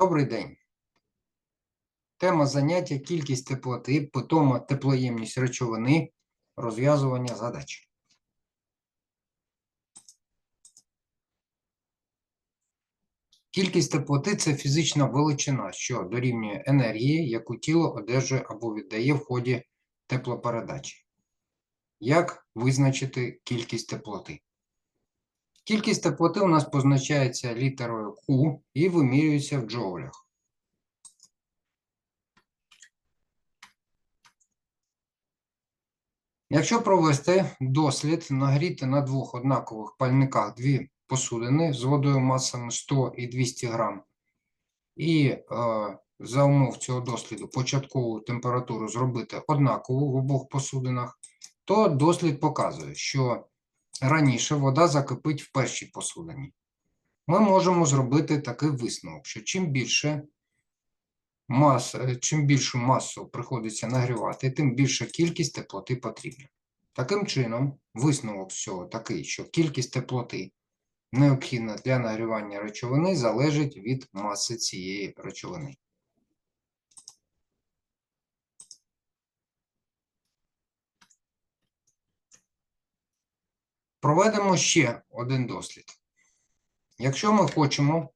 Добрий день. Тема заняття кількість теплоти, питома теплоємність речовини, розв'язування задач. Кількість теплоти це фізична величина, що дорівнює енергії, яку тіло одержує або віддає в ході теплопередачі. Як визначити кількість теплоти? Кількість теплоти у нас позначається літерою Q і вимірюється в джоулях. Якщо провести дослід, нагріти на двох однакових пальниках дві посудини з водою масами 100 і 200 грам, і е, за умов цього досліду початкову температуру зробити однакову в обох посудинах, то дослід показує, що раніше вода закипить в першій посудині. Ми можемо зробити такий висновок, що чим більше мас, е, чим більшу масу приходиться нагрівати, тим більша кількість теплоти потрібна. Таким чином, висновок всього такий, що кількість теплоти, необхідна для нагрівання речовини, залежить від маси цієї речовини. Проведемо ще один дослід. Якщо ми хочемо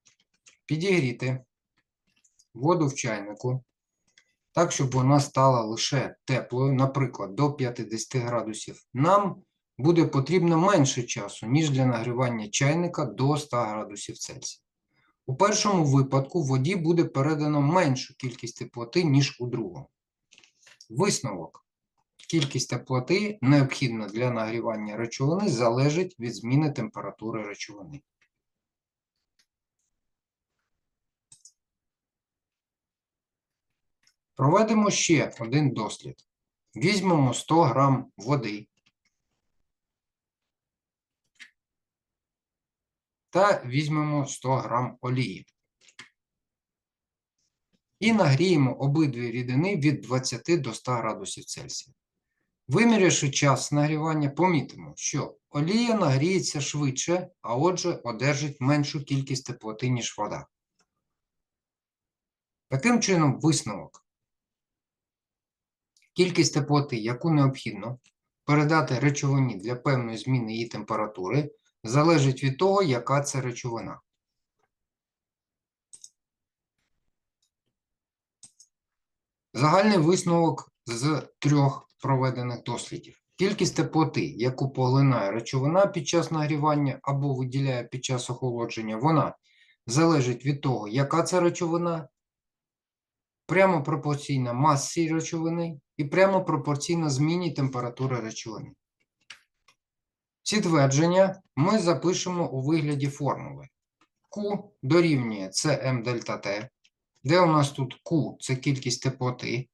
підігріти воду в чайнику, так, щоб вона стала лише теплою, наприклад, до 50 градусів, нам буде потрібно менше часу, ніж для нагрівання чайника до 100 градусів Цельсія. У першому випадку воді буде передано меншу кількість теплоти, ніж у другому. Висновок. Кількість теплоти, необхідна для нагрівання речовини, залежить від зміни температури речовини. Проведемо ще один дослід. Візьмемо 100 грам води та візьмемо 100 грам олії. І нагріємо обидві рідини від 20 до 100 градусів Цельсія. Вимірявши час нагрівання, помітимо, що олія нагріється швидше, а отже, одержить меншу кількість теплоти, ніж вода. Таким чином, висновок. Кількість теплоти, яку необхідно передати речовині для певної зміни її температури, залежить від того, яка це речовина. Загальний висновок з трьох проведених дослідів. Кількість теплоти, яку поглинає речовина під час нагрівання або виділяє під час охолодження, вона залежить від того, яка це речовина, прямо пропорційна масі речовини і прямо пропорційна зміні температури речовини. Ці твердження ми запишемо у вигляді формули. Q дорівнює Cm дельта T, де у нас тут Q це кількість теплоти,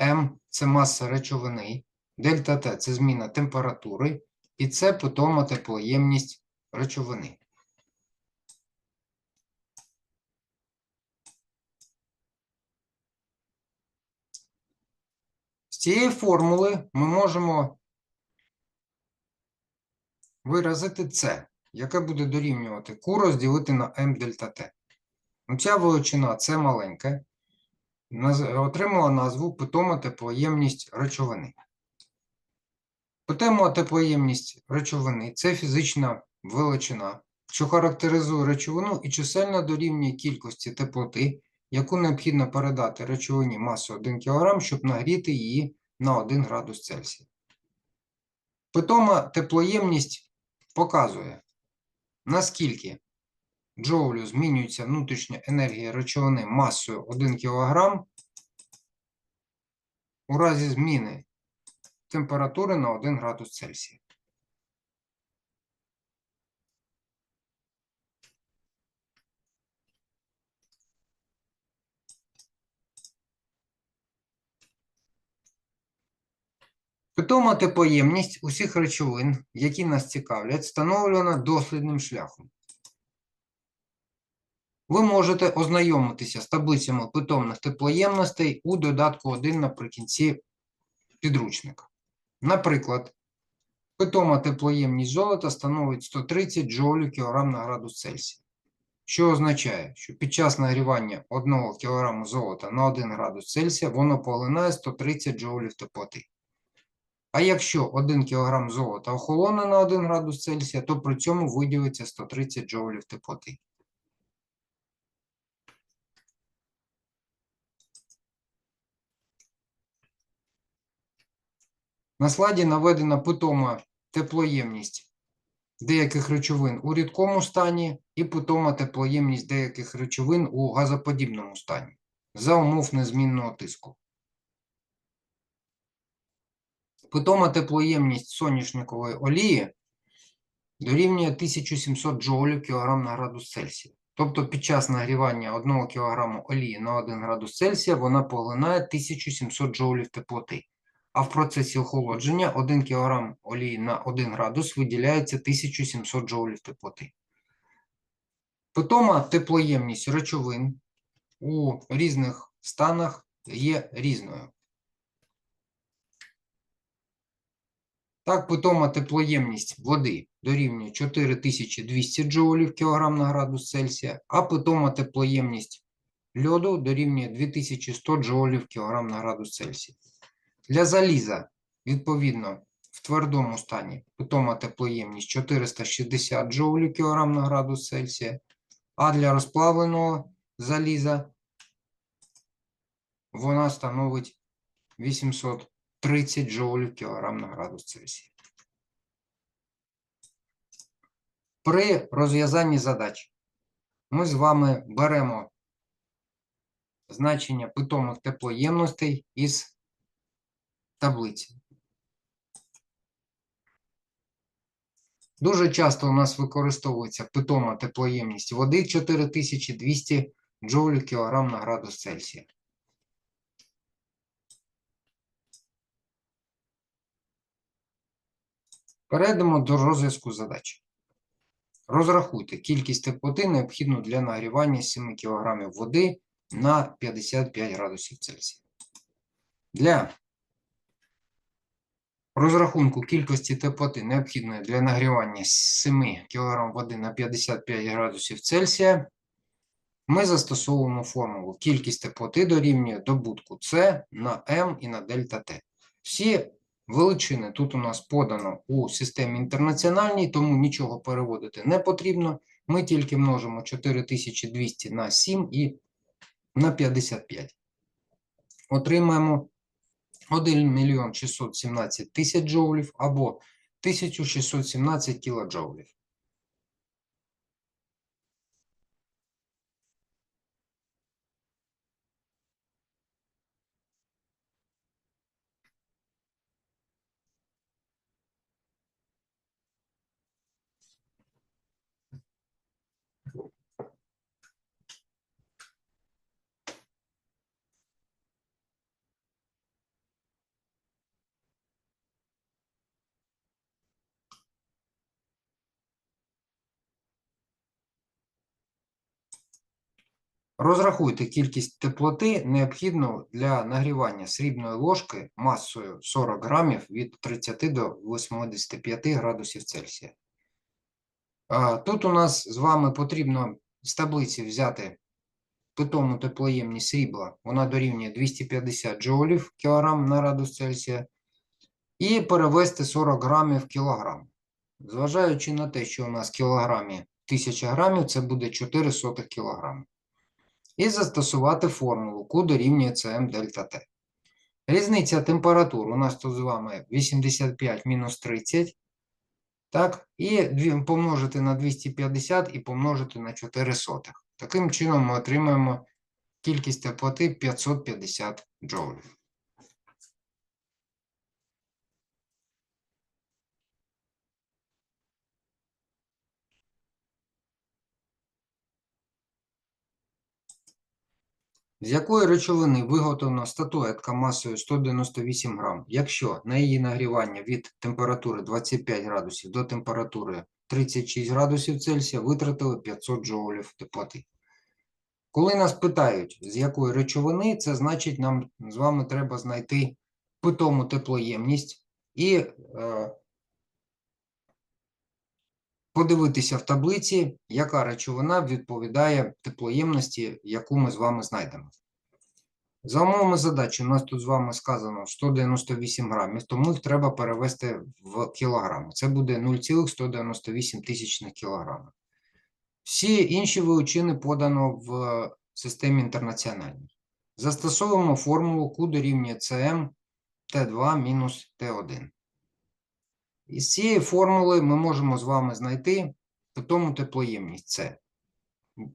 m це маса речовини, дельта T це зміна температури, і це питома теплоємність речовини. З цієї формули ми можемо виразити це, яке буде дорівнювати Q розділити на m дельта T. Ну, Ця величина це маленька, отримала назву питома теплоємність речовини. Питома теплоємність речовини це фізична величина, що характеризує речовину і чисельно дорівнює кількості теплоти, яку необхідно передати речовині масу 1 кг, щоб нагріти її на 1 градус Цельсія. Питома теплоємність показує, наскільки джоулю змінюється внутрішня енергія речовини масою 1 кг у разі зміни температури на 1 градус Цельсія. Питома теплоємність усіх речовин, які нас цікавлять, встановлена дослідним шляхом. Ви можете ознайомитися з таблицями питомних теплоємностей у додатку 1 наприкінці підручника. Наприклад, питома теплоємність золота становить 130 джоулів кілограм на градус Цельсія. що означає, що під час нагрівання 1 кг золота на 1 градус Цельсія воно поглинає 130 джоулів теплоти. А якщо 1 кг золота охолоне на 1 градус Цельсія, то при цьому виділиться 130 джоулів теплоти. На слайді наведена питома теплоємність деяких речовин у рідкому стані і питома теплоємність деяких речовин у газоподібному стані за умов незмінного тиску. Питома теплоємність соняшникової олії дорівнює 1700 джоулів кілограм на градус Цельсія. Тобто під час нагрівання 1 кг олії на 1 градус Цельсія вона поглинає 1700 джоулів теплоти. А в процесі охолодження 1 кг олії на 1 градус виділяється 1700 джоулів теплоти. Питома теплоємність речовин у різних станах є різною. Так, питома теплоємність води дорівнює 4200 джоулів кілограм на градус Цельсія, а питома теплоємність льоду дорівнює 2100 джоулів кілограм на градус Цельсія. Для заліза, відповідно, в твердому стані питома теплоємність 460 джоулів кілограм на градус Цельсія, а для розплавленого заліза вона становить 830 джоулів кілограм на градус Цельсія. При розв'язанні задач ми з вами беремо значення питомих теплоємностей із таблиці. Дуже часто у нас використовується питома теплоємність води 4200 джоулів кілограм на градус Цельсія. Перейдемо до розв'язку задач. Розрахуйте кількість теплоти, необхідну для нагрівання 7 кг води на 55 градусів Цельсія. Для розрахунку кількості теплоти, необхідної для нагрівання 7 кг води на 55 градусів Цельсія, ми застосовуємо формулу кількість теплоти дорівнює добутку С на М і на дельта Т. Всі величини тут у нас подано у системі інтернаціональній, тому нічого переводити не потрібно. Ми тільки множимо 4200 на 7 і на 55. Отримаємо 1 мільйон 617 тисяч джоулів або 1617 кілоджоулів. Розрахуйте кількість теплоти, необхідну для нагрівання срібної ложки масою 40 грамів від 30 до 85 градусів Цельсія. Тут у нас з вами потрібно з таблиці взяти питому теплоємність срібла, вона дорівнює 250 джоулів кілограм на градус Цельсія, і перевести 40 грамів в кілограм. Зважаючи на те, що у нас в кілограмі 1000 грамів, це буде 4 сотих і застосувати формулу Q дорівнює Cm дельта T. Різниця температур у нас тут з вами 85 мінус 30. Так, і помножити на 250 і помножити на 4 сотих. Таким чином ми отримаємо кількість теплоти 550 джоулів. З якої речовини виготовлена статуетка масою 198 грам, якщо на її нагрівання від температури 25 градусів до температури 36 градусів Цельсія витратили 500 джоулів теплоти? Коли нас питають, з якої речовини, це значить, нам з вами треба знайти питому теплоємність і е, подивитися в таблиці, яка речовина відповідає теплоємності, яку ми з вами знайдемо. За умовами задачі, у нас тут з вами сказано 198 грамів, тому їх треба перевести в кілограми. Це буде 0,198 тисячних кілограма. Всі інші величини подано в системі інтернаціональній. Застосовуємо формулу Q дорівнює CM T2 мінус T1. Із цієї формули ми можемо з вами знайти питому теплоємність С.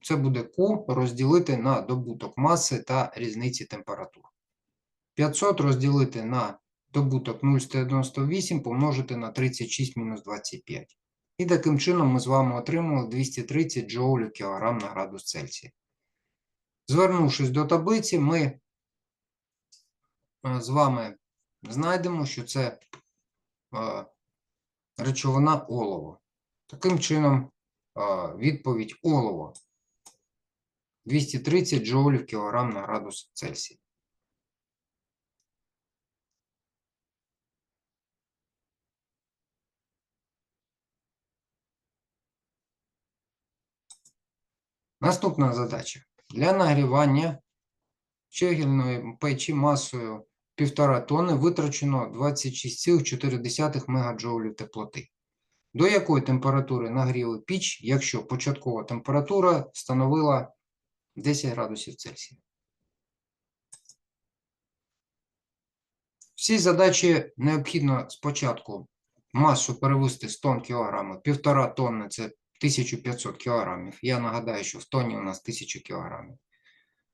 Це буде Q розділити на добуток маси та різниці температур. 500 розділити на добуток 0,198 помножити на 36 мінус 25. І таким чином ми з вами отримали 230 джоулів кілограм на градус Цельсія. Звернувшись до таблиці, ми е, з вами знайдемо, що це е, речовина олово. Таким чином, відповідь олово 230 джоулів кілограм на градус Цельсія. Наступна задача. Для нагрівання чегільної печі масою 1,5 тонни витрачено 26,4 мегаджоулів теплоти. До якої температури нагріли піч, якщо початкова температура становила 10 градусів Цельсія? Всі задачі необхідно спочатку масу перевести з тонн кілограми. 1,5 тонни – це 1500 кілограмів. Я нагадаю, що в тонні у нас 1000 кілограмів.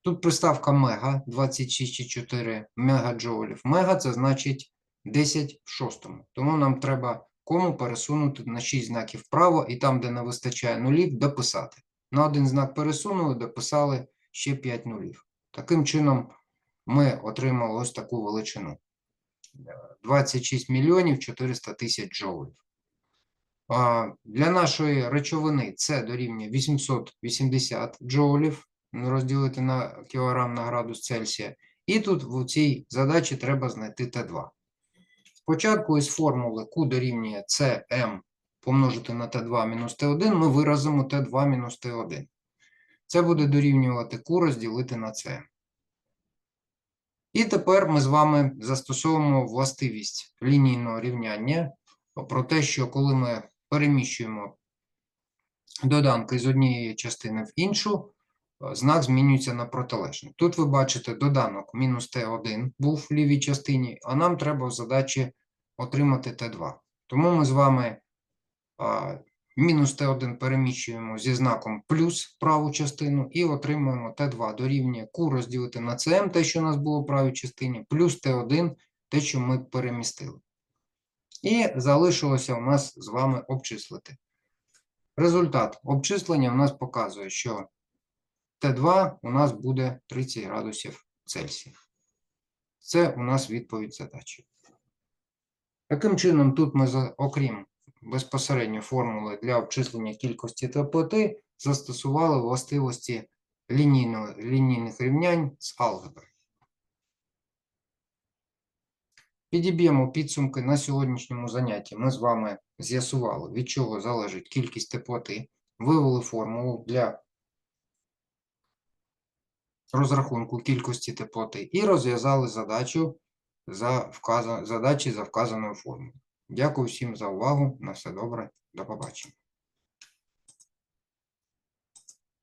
Тут приставка мега 26,4 мегаджоулів. Мега це значить 10 в шостому. Тому нам треба кому пересунути на 6 знаків вправо і там, де не вистачає нулів, дописати. На один знак пересунули, дописали ще 5 нулів. Таким чином, ми отримали ось таку величину. 26 мільйонів 400 тисяч джоулів. Для нашої речовини це дорівнює 880 джоулів розділити на кілограм на градус Цельсія. І тут в цій задачі треба знайти Т2. Спочатку із формули Q дорівнює CM помножити на Т2 мінус Т1, ми виразимо Т2 мінус Т1. Це буде дорівнювати Q розділити на CM. І тепер ми з вами застосовуємо властивість лінійного рівняння про те, що коли ми переміщуємо доданки з однієї частини в іншу, знак змінюється на протилежний. Тут ви бачите доданок мінус Т1 був в лівій частині, а нам треба в задачі отримати Т2. Тому ми з вами а, мінус Т1 переміщуємо зі знаком плюс праву частину і отримуємо Т2 дорівнює Q розділити на СМ, те, що у нас було в правій частині, плюс Т1, те, що ми перемістили. І залишилося у нас з вами обчислити. Результат обчислення у нас показує, що Т2 у нас буде 30 градусів Цельсія. Це у нас відповідь задачі. Таким чином, тут ми, окрім безпосередньо формули для обчислення кількості теплоти, застосували властивості лінійних рівнянь з алгебри. Підіб'ємо підсумки на сьогоднішньому занятті. Ми з вами з'ясували, від чого залежить кількість теплоти, вивели формулу для розрахунку кількості теплоти і розв'язали задачу за вказан... задачі за вказаною формою. Дякую всім за увагу. На все добре. До побачення.